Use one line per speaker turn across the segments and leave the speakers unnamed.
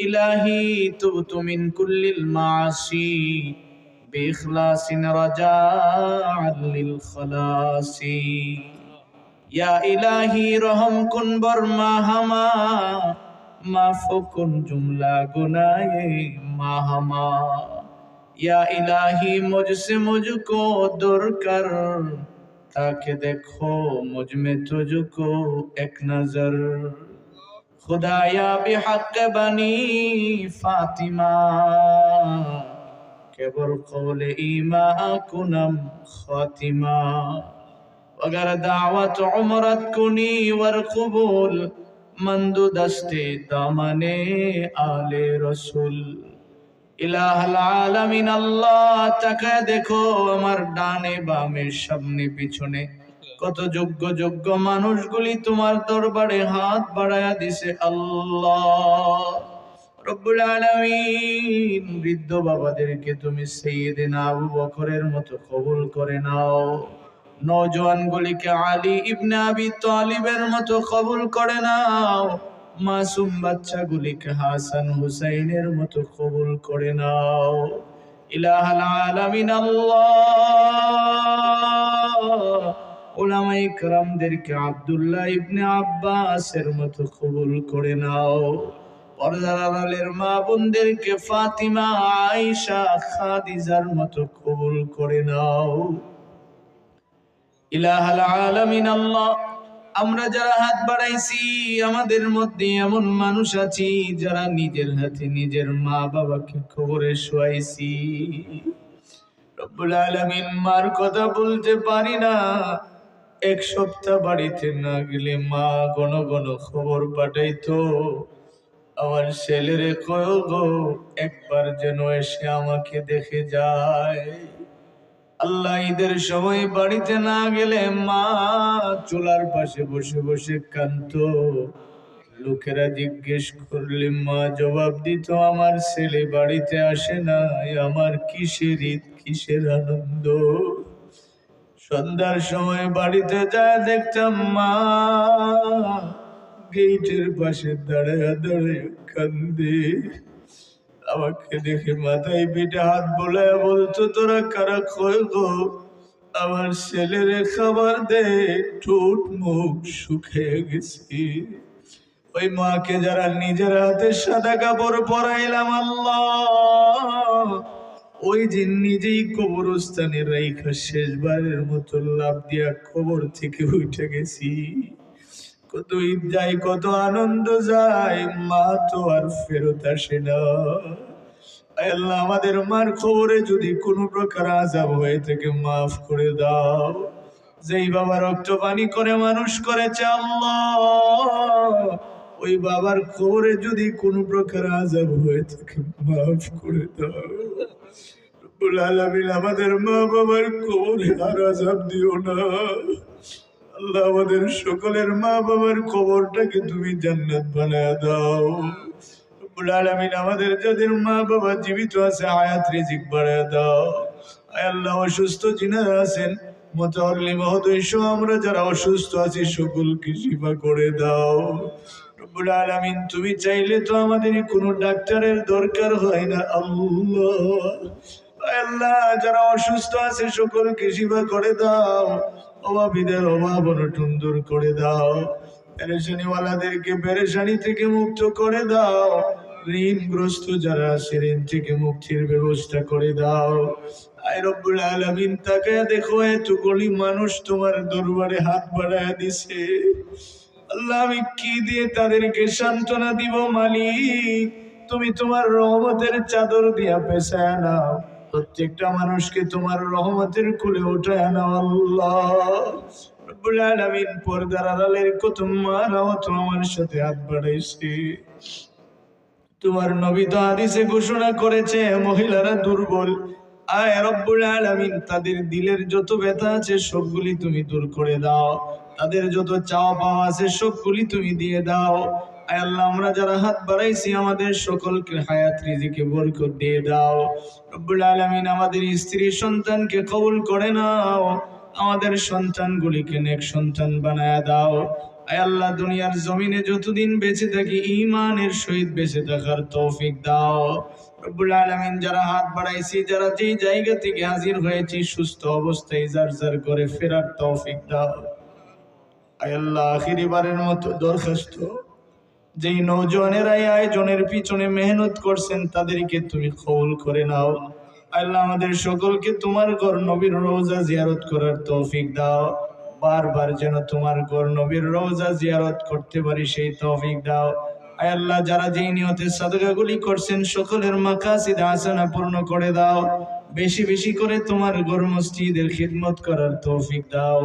إلهي تبت من كل المعاصي بإخلاص رجاء للخلاص يا إلهي رحم كن برما هما মাফ কুন জুমলা গুনায়ে মাহমা ইয়া ইলাহি মুঝসে মুঝকো দুরকার তাকে দেখো মুঝ মে তুঝকো এক নজর খুদায়া বিহাক্কে বানি ফাতিমা। কেবল কৌলে ইমা কুনম খাতিমা وغر دعوت عمرت كني والقبول منذ دست دمن آل رسول ইলাহ আলামিন আল্লাহ তাকে দেখো আমার ডানে বামে সামনে পিছনে। কত যোগ্য যোগ্য মানুষগুলি তোমার দরবারে হাত বাড়ায়া দিছে আল্লাহ। রব্বুল আলামিন বৃদ্ধ বাবাদেরকে তুমি সাইয়েদিনা আবু বকরের মতো কবুল করে নাও। নওজোয়ান গুলিকে আলী ইবনে আবি তালিবের মতো কবুল করে নাও। মাসুম বাচ্চাগুলিকে হাসান হুসাইনের মতো কবুল করে নাও। ইলাহাল আলামিন আল্লাহ। ওলামাই কালামদেরকে আবদুল্লাহ ইবনে আব্বাসের মতো কবুল করে নাও। পর্দালালের মা বোনদেরকে ফাতিমা, আয়েশা, খাদিজার মতো কবুল করে নাও। ইলাহাল আলামিন আল্লাহ, আমরা যারা হাত বাড়াইছি, আমাদের মধ্যে এমন মানুষ আছি, যারা নিজের হাতে নিজের মা বাবাকে খবরে শোয়াইছি। রব্বুল আলামিন মার কথা বলতে পারি না। এক সপ্তাহ বাড়িতে না গেলে মা গণ গণ খবর পাঠাইতো। আমার ছেলেরে গো, একবার যেন এসে আমাকে দেখে যায়। আল্লাহ ঈদের সময় বাড়িতে না গেলে মা চুলার পাশে বসে বসে কান্ত লোকেরা জিজ্ঞেস করলে, মা জবাব দিত, আমার ছেলে বাড়িতে আসে না আমার কিসের ঈদ, কিসের আনন্দ? সন্ধ্যার সময় বাড়িতে যা দেখতাম মা গেটের পাশে দাঁড়ায় দাঁড়ায় কান্দে। আমাকে দেখে মাথায় পিঠে হাত বলে বলতো, তোরা কারা খয় গো? আমার ছেলেরে খাবার দে, ঠোঁট, মুখ শুকিয়ে গেছি। ওই মাকে যারা নিজের হাতে সাদা কাপড় পরাইলাম, আল্লাহ! ওই যে নিজেই কবরস্থানে রাইখা শেষবারের মতো লাভ দিয়া কবর থেকে উঠে গেছি। কত ঈদ কত আনন্দ যায় মা তো আর ফেরত আসে না। আল্লাহ, আমাদের মার খবরে যদি কোনো প্রকার আজাব হয়ে থেকে, মাফ করে দাও। যেই বাবা রক্ত পানি করে, মানুষ করেছে আল্লাহ। ওই বাবার খবরে যদি কোনো প্রকার আজাব হয়ে থাকে, মাফ করে দাও। রব্বুল আমাদের মা বাবার কবরে আর দিও না। আল্লাহ আমাদের সকলের মা বাবার খবরটাকে তুমি জান্নাত বানায় দাও। রব্বুল আলামিন আমাদের যাদের মা বাবা জীবিত আছে, আয়াত রিজিক বাড়ায় দাও। আল্লাহ, অসুস্থ যিনারা আছেন, মতহল্লি মহোদয় আমরা যারা অসুস্থ আছি, সকলকে সেবা করে দাও। রব্বুল আলামিন, তুমি চাইলে তো আমাদের কোনো ডাক্তারের দরকার হয় না, আল্লাহ। আল্লাহ, যারা অসুস্থ আছে সকলকে সেবা করে দাও। অভাবীদের অভাব অনটন দূর করে দাও। পেরেশানিওয়ালাদেরকে পেরেশানি থেকে মুক্ত করে দাও। ঋণগ্রস্ত যারা আছে, ঋণ থেকে মুক্তির ব্যবস্থা করে দাও। আয় রব্বুল তাকে দেখো, এতগুলি মানুষ তোমার দরবারে হাত বাড়ায় দিছে। আল্লাহ, আমি কি দিয়ে তাদেরকে সান্ত্বনা দিব, মালিক? তুমি তোমার রহমতের চাদর দিয়া পেশায় নাও। প্রত্যেকটা মানুষকে তোমার রহমতের কুলে উঠায় নাও আল্লাহ। পর্দার আড়ালের কত মারাও সাথে হাত বাড়াইছে। তোমার নবী তো ঘোষণা করেছে, মহিলারা দুর্বল। আয় রব্বুল আলামিন, তাদের দিলের যত ব্যথা আছে সবগুলি তুমি দূর করে দাও। তাদের যত চাওয়া পাওয়া আছে সবগুলি তুমি দিয়ে দাও। আমরা যারা হাত বাড়াইছি, আমাদের সকলকে হায়াত দিয়ে দাও। আমাদের সন্তানকে কবুল করে নাও। আমাদের সন্তানগুলিকে নেক সন্তান বানায় দাও। আয় আল্লাহ, দুনিয়ার জমিনে যতদিন বেঁচে থাকি ইমানের সহিত বেঁচে থাকার তৌফিক দাও। রব্বুল আলামিন যারা হাত বাড়াইছি, যারা যেই জায়গা থেকে হাজির হয়েছি, সুস্থ অবস্থায় যার যার করে ফেরার তৌফিক দাও। আল্লাহ আখিরিবারের মতো দরখাস্ত যেই নৌজওয়ানেরা এই আয়োজনের পিছনে মেহনত করছেন, তাদেরকে তুমি কবুল করে নাও। আল্লাহ আমাদের সকলকে তোমার ঘর নবীর রোজা জিয়ারত করার তৌফিক দাও। বারবার যেন তোমার ঘর নবীর রোজা জিয়ারত করতে পারি, সেই তৌফিক দাও। আয় আল্লাহ, যারা যেই নিয়তে সাদকাগুলি করছেন, সকলের মাকাসিদ হাসানা পূর্ণ করে দাও। বেশি বেশি করে তোমার ঘর মসজিদের খিদমত করার তৌফিক দাও।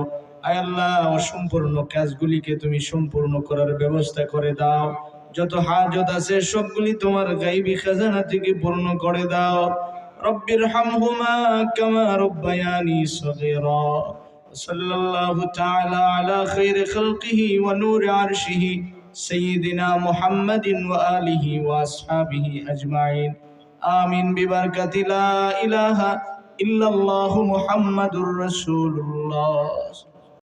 আয় আল্লাহ অসম্পূর্ণ কাজগুলিকে তুমি সম্পূর্ণ করার ব্যবস্থা করে দাও যত হাজত আছে সবগুলি তোমার গাইবি খাজানা থেকে পূর্ণ করে দাও রব্বির হামহুমা কামা রব্বায়ানি সগীরা صلى الله تعالى على خير خلقه ونور عرشه سيدنا محمد وآله وأصحابه أجمعين آمين ببركة لا إله إلا الله محمد رسول الله